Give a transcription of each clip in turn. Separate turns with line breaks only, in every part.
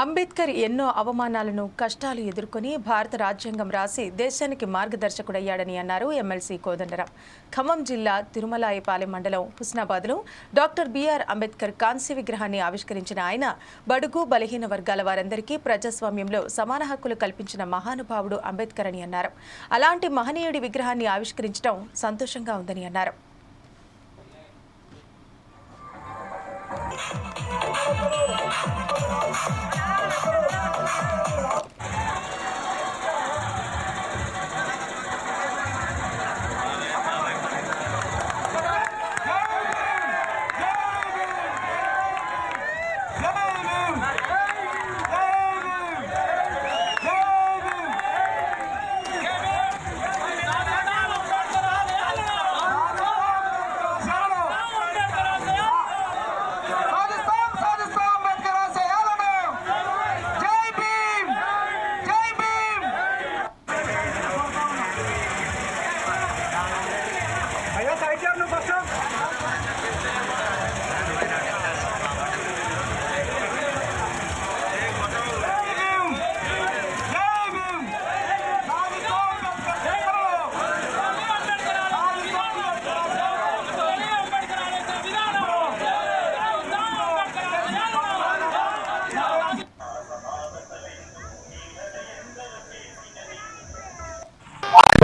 అంబేద్కర్ ఎన్నో అవమానాలను కష్టాలు ఎదుర్కొని భారత రాజ్యాంగం రాసి దేశానికి మార్గదర్శకుడయ్యాడని అన్నారు ఎమ్మెల్సీ కోదండరాం. ఖమ్మం జిల్లా తిరుమలాయపాలెం మండలం హుస్నాబాద్లో డాక్టర్ బిఆర్ అంబేద్కర్ కాంస్య విగ్రహాన్ని ఆవిష్కరించిన ఆయన బడుగు బలహీన వర్గాల వారందరికీ ప్రజాస్వామ్యంలో సమాన హక్కులు కల్పించిన మహానుభావుడు అంబేద్కర్ అని అన్నారు. అలాంటి మహనీయుడి విగ్రహాన్ని ఆవిష్కరించడం సంతోషంగా ఉందని అన్నారు.
సాధిస్తాం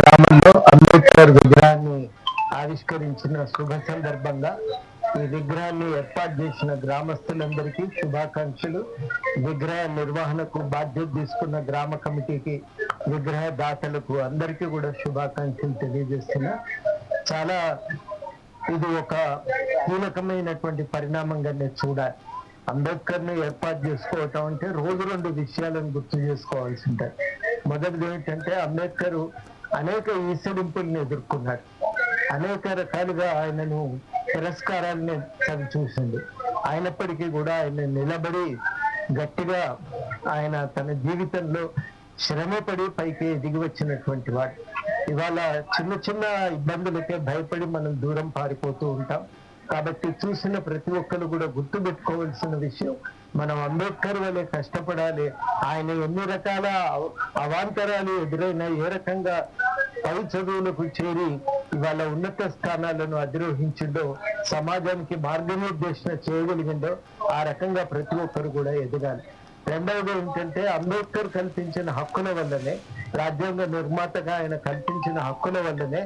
గ్రామంలో అంబేద్కర్ విగ్రహాన్ని ఆవిష్కరించిన శుభ సందర్భంగా ఈ విగ్రహాన్ని ఏర్పాటు చేసిన గ్రామస్తులందరికీ శుభాకాంక్షలు. విగ్రహ నిర్వహణకు బాధ్యత తీసుకున్న గ్రామ కమిటీకి విగ్రహ దాతలకు అందరికీ కూడా శుభాకాంక్షలు తెలియజేస్తున్నా. చాలా ఇది ఒక కీలకమైనటువంటి పరిణామంగా నేను చూడాలి. అంబేద్కర్ను ఏర్పాటు చేసుకోవటం అంటే రోజు రెండు విషయాలను గుర్తు చేసుకోవాల్సి ఉంటుంది. మొదటిది ఏంటంటే అంబేద్కర్ అనేక ఈసడింపుల్ని ఎదుర్కొన్నాడు. అనేక రకాలుగా ఆయనను తిరస్కారాన్ని చవి చూసింది. అయినప్పటికీ కూడా ఆయన నిలబడి గట్టిగా ఆయన తన జీవితంలో శ్రమపడి పైకి ఎదిగి వచ్చినటువంటి వాడు. ఇవాళ చిన్న చిన్న ఇబ్బందులకే భయపడి మనం దూరం పారిపోతూ ఉంటాం. కాబట్టి చూసిన ప్రతి ఒక్కరు కూడా గుర్తు పెట్టుకోవాల్సిన విషయం మనం అంబేద్కర్ వలె కష్టపడాలి. ఆయన ఎన్ని రకాల అవాంతరాలు ఎదురైనా ఏ రకంగా పై చదువులకు చేరి ఇవాళ ఉన్నత స్థానాలను అధిరోహించిండో సమాజానికి మార్గనిర్దేశన చేయగలిగిందో ఆ రకంగా ప్రతి ఒక్కరు కూడా ఎదగాలి. రెండవది ఏంటంటే అంబేద్కర్ కల్పించిన హక్కుల వల్లనే రాజ్యాంగ నిర్మాతగా ఆయన కల్పించిన హక్కుల వల్లనే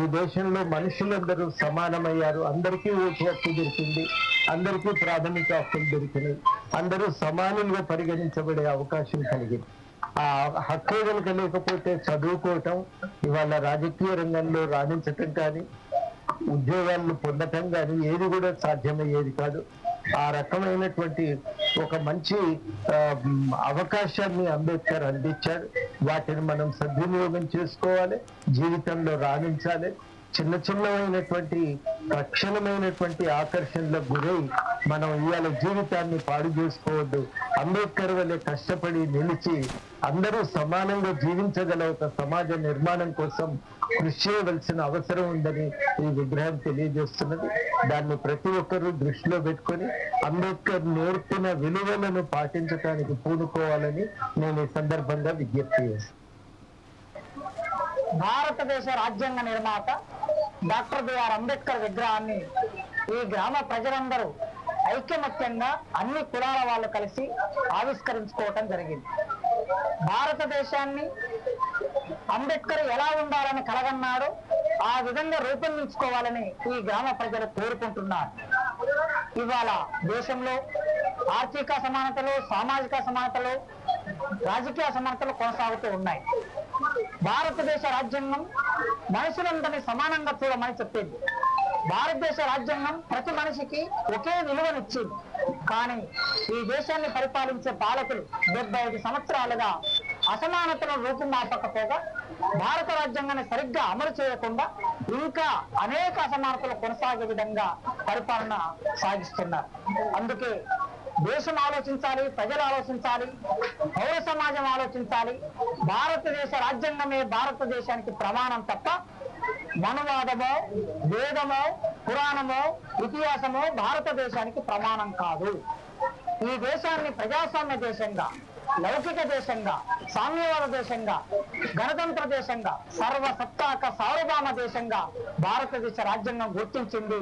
ఈ దేశంలో మనుషులందరూ సమానమయ్యారు. అందరికీ ఓటు హక్కు దొరికింది. అందరికీ ప్రాథమిక హక్కులు దొరికినాయి. అందరూ సమానంగా పరిగణించబడే అవకాశం కలిగింది. ఆ హక్కులు కనుక లేకపోతే చదువుకోవటం ఇవాళ రాజకీయ రంగంలో రాణించటం కానీ ఉద్యోగాలను పొందటం కానీ ఏది కూడా సాధ్యమయ్యేది కాదు. ఆ రకమైనటువంటి ఒక మంచి అవకాశాన్ని అంబేద్కర్ అందించాడు. వాటిని మనం సద్వినియోగం చేసుకోవాలి జీవితంలో రాణించాలి. చిన్న చిన్నమైనటువంటి తక్షణమైనటువంటి ఆకర్షణలకు గురై మనం ఇవాళ జీవితాన్ని పాడు చేసుకోవద్దు. అంబేద్కర్ వల్లే కష్టపడి నిలిచి అందరూ సమానంగా జీవించగల ఒక సమాజ నిర్మాణం కోసం కృషి చేయవలసిన అవసరం ఉందని ఈ విగ్రహం తెలియజేస్తున్నది. దాన్ని ప్రతి ఒక్కరూ దృష్టిలో పెట్టుకొని అంబేద్కర్ నేర్పిన విలువలను పాటించడానికి పూనుకోవాలని నేను ఈ సందర్భంగా విజ్ఞప్తి చేస్తాను
భారతదేశ రాజ్యాంగ నిర్మాత డాక్టర్ బిఆర్ అంబేద్కర్ విగ్రహాన్ని ఈ గ్రామ ప్రజలందరూ ఐక్యమత్యంగా అన్ని కులాల వాళ్ళు కలిసి ఆవిష్కరించుకోవటం జరిగింది. భారతదేశాన్ని అంబేద్కర్ ఎలా ఉండాలని కలగన్నాడో ఆ విధంగా రూపొందించుకోవాలని ఈ గ్రామ ప్రజలు కోరుకుంటున్నారు. ఇవాళ దేశంలో ఆర్థిక సమానతలు సామాజిక సమానతలు రాజకీయ సమానతలు కొనసాగుతూ ఉన్నాయి. భారతదేశ రాజ్యాంగం మనుషులందరినీ సమానంగా చూడమని చెప్పింది. భారతదేశ రాజ్యాంగం ప్రతి మనిషికి ఒకే విలువనిచ్చింది. కానీ ఈ దేశాన్ని పరిపాలించే పాలకులు డెబ్బై ఐదు సంవత్సరాలుగా అసమానతను రూపుమాపకపోగా భారత రాజ్యాంగాన్ని సరిగ్గా అమలు చేయకుండా ఇంకా అనేక అసమానతలు కొనసాగే విధంగా పరిపాలన సాగిస్తున్నారు. అందుకే దేశం ఆలోచించాలి ప్రజలు ఆలోచించాలి పౌర సమాజం ఆలోచించాలి. భారతదేశ రాజ్యాంగమే భారతదేశానికి ప్రమాణం తప్ప మనువాదమో వేదమో పురాణమో ఇతిహాసమో భారతదేశానికి ప్రమాణం కాదు. ఈ దేశాన్ని ప్రజాస్వామ్య దేశంగా లౌకిక దేశంగా సామ్యవాద దేశంగా గణతంత్ర దేశంగా సర్వసత్తాక సార్వభౌమ దేశంగా భారతదేశ రాజ్యాంగం గుర్తించింది